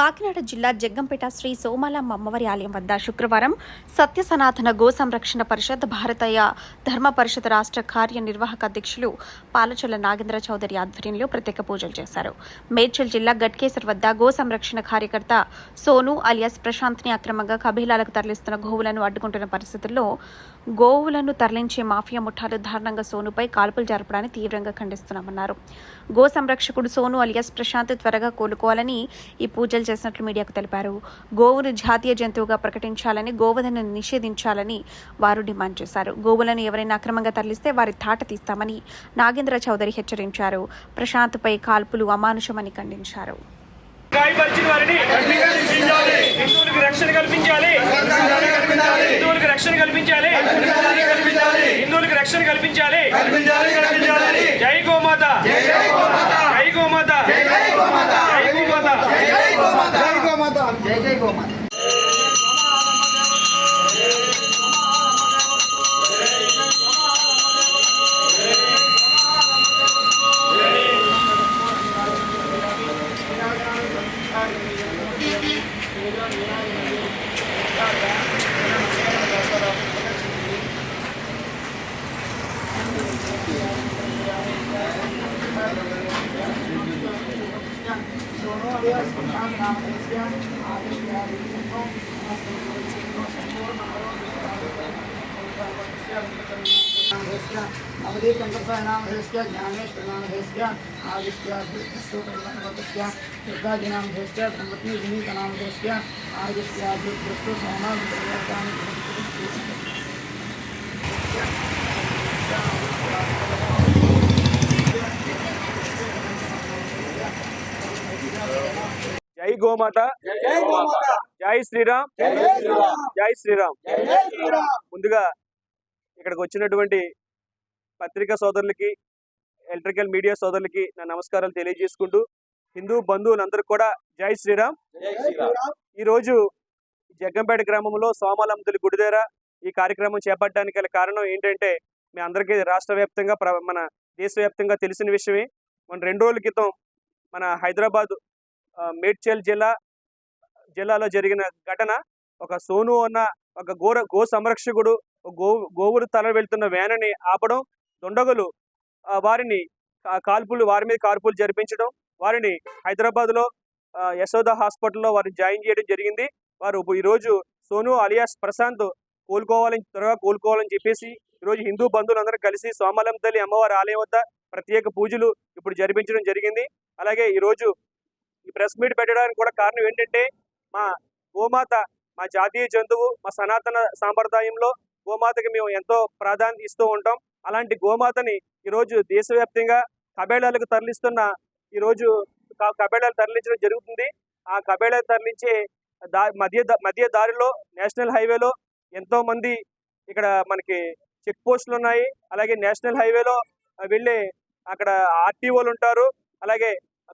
కాకినాడ జిల్లా జగ్గంపేట శ్రీ సోమాలమ్మ అమ్మవారి ఆలయం వద్ద శుక్రవారం సత్య సనాతన గో సంరక్షణ పరిషత్ భారతీయ ధర్మ పరిషత్ రాష్ట్ర కార్యనిర్వాహక అధ్యక్షులు పాలచొల్ల నాగేంద్ర చౌదరి ఆధ్వర్యంలో ప్రత్యేక పూజలు చేశారు. మేడ్చల్ జిల్లా గట్కేసర్ వద్ద గో సంరక్షణ కార్యకర్త సోను అలియాస్ ప్రశాంత్ని అక్రమంగా కబీలాలకు తరలిస్తున్న గోవులను అడ్డుకుంటున్న పరిస్థితుల్లో గోవులను తరలించే మాఫియా ముఠాలు దారుణంగా సోనుపై కాల్పులు జరపడాన్ని తీవ్రంగా ఖండిస్తున్నామన్నారు. గో సంరక్షకుడు సోను అలియాస్ ప్రశాంత్ త్వరగా కోలుకోవాలని ఈ పూజలు చేసినట్లు మీడియాకు తెలిపారు. గోవును జాతీయ జంతువుగా ప్రకటించాలని గోవధను నిషేధించాలని వారు డిమాండ్ చేశారు. గోవులను ఎవరైనా అక్రమంగా తరలిస్తే వారి తాట తీస్తామని నాగేంద్ర చౌదరి హెచ్చరించారు. ప్రశాంత్పై కాల్పులు అమానుషమని ఖండించారు. హిందువులకు రక్షణ కల్పించాలి. హిందువులకు రక్షణ కల్పించాలి. హిందువులకు రక్షణ కల్పించాలి. नाम भेष्य ज्ञानेश्वर नाम भेष्य आदित्याद्भुतस्य दुर्गा जी नाम भेष्य भगवती जी का नाम भेष्य आदित्याद्भुत सोना జై గోమాత. జై శ్రీరామ్. జై శ్రీరామ్. ముందుగా ఇక్కడికి వచ్చినటువంటి పత్రికా సోదరులకి ఎలక్ట్రికల్ మీడియా సోదరులకి నా నమస్కారాలు తెలియజేసుకుంటూ హిందూ బంధువులందరూ కూడా జై శ్రీరామ్. ఈ రోజు జగ్గంపేట గ్రామంలో సోమాలంతుల గుడి దగ్గర ఈ కార్యక్రమం చేపట్టడానికి గల కారణం ఏంటంటే మీ అందరికీ రాష్ట్ర వ్యాప్తంగా ప్ర- మన దేశవ్యాప్తంగా తెలిసిన విషయమే. మన రెండు రోజుల క్రితం మన హైదరాబాద్ మేడ్చల్ జిల్లా జిల్లాలో జరిగిన ఘటన. ఒక సోను అన్న ఒక గోర గో సంరక్షకుడు గో గోవులు తల వెళ్తున్న వ్యాన్ని ఆపడం దుండగులు వారిని కాల్పులు వారి మీద కాల్పులు జరిపించడం వారిని హైదరాబాద్లో యశోద హాస్పిటల్లో వారిని జాయిన్ చేయడం జరిగింది. వారు ఈ రోజు సోను అలియాస్ ప్రశాంత్ కోలుకోవాలని త్వరగా కోలుకోవాలని చెప్పేసి ఈ రోజు హిందూ బంధువులందరూ కలిసి సోమలం తల్లి అమ్మవారి ఆలయం వద్ద ప్రత్యేక పూజలు ఇప్పుడు జరిపించడం జరిగింది. అలాగే ఈరోజు ఈ ప్రెస్ మీట్ పెట్టడానికి కూడా కారణం ఏంటంటే మా గోమాత మా జాతీయ జంతువు మా సనాతన సాంప్రదాయంలో గోమాతకి మేము ఎంతో ప్రాధాన్యత ఇస్తూ ఉంటాం. అలాంటి గోమాతని ఈరోజు దేశవ్యాప్తంగా కబేళాలకు తరలిస్తున్న ఈరోజు కబేళాలు తరలించడం జరుగుతుంది. ఆ కబేళాలు తరలించే దా మధ్య మధ్య దారిలో నేషనల్ హైవేలో ఎంతో మంది ఇక్కడ మనకి చెక్ పోస్టులు ఉన్నాయి. అలాగే నేషనల్ హైవేలో వెళ్ళే అక్కడ ఆర్టీఓలు ఉంటారు. అలాగే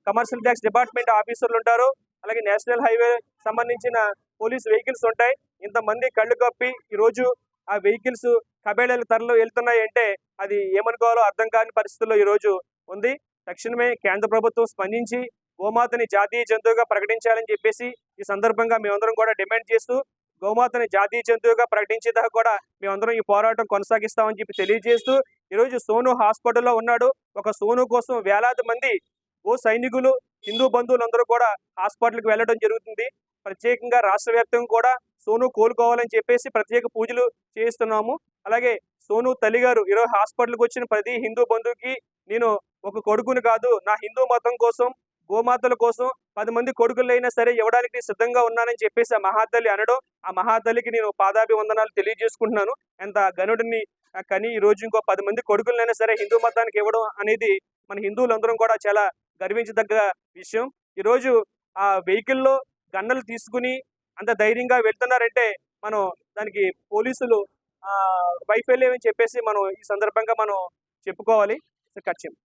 కమర్షియల్ ట్యాక్స్ డిపార్ట్మెంట్ ఆఫీసర్లు ఉంటారు. అలాగే నేషనల్ హైవే సంబంధించిన పోలీస్ వెహికల్స్ ఉంటాయి. ఇంతమంది కళ్ళు కప్పి ఈ రోజు ఆ వెహికల్స్ కబేళాల తరలో వెళ్తున్నాయి అంటే అది ఏమనుకోవాలో అర్థం కాని పరిస్థితుల్లో ఈ రోజు ఉంది. తక్షణమే కేంద్ర ప్రభుత్వం స్పందించి గోమాతని జాతీయ జంతువుగా ప్రకటించాలని చెప్పేసి ఈ సందర్భంగా మేమందరం కూడా డిమాండ్ చేస్తూ గోమాతని జాతీయ జంతువుగా ప్రకటించేదాకా కూడా మేమందరం ఈ పోరాటం కొనసాగిస్తామని చెప్పి తెలియజేస్తూ ఈరోజు సోను హాస్పిటల్లో ఉన్నాడు. ఒక సోను కోసం వేలాది మంది ఓ సైనికులు హిందూ బంధువులందరూ కూడా హాస్పిటల్కి వెళ్ళడం జరుగుతుంది. ప్రత్యేకంగా రాష్ట్ర వ్యాప్తంగా కూడా సోను కోలుకోవాలని చెప్పేసి ప్రత్యేక పూజలు చేయిస్తున్నాము. అలాగే సోను తల్లిగారు ఈరోజు హాస్పిటల్కి వచ్చిన ప్రతి హిందూ బంధువుకి నేను ఒక కొడుకుని కాదు నా హిందూ మతం కోసం గోమాతల కోసం పది మంది కొడుకులైనా సరే ఇవ్వడానికి సిద్ధంగా ఉన్నానని చెప్పేసి ఆ మహాతల్లి అనడం ఆ మహాతల్లికి నేను పాదాభివందనాలు తెలియజేసుకుంటున్నాను. ఎంత గనుడిని కానీ ఈ రోజు ఇంకో పది మంది కొడుకులైనా సరే హిందూ మతానికి ఇవ్వడం అనేది మన హిందువులందరం కూడా చాలా గర్వించదగ్గ విషయం. ఈరోజు ఆ వెహికల్లో గన్నలు తీసుకుని అంత ధైర్యంగా వెళ్తున్నారంటే మనం దానికి పోలీసులు ఆ వైఫల్యం అని చెప్పేసి మనం ఈ సందర్భంగా మనం చెప్పుకోవాలి. ఖచ్చితంగా.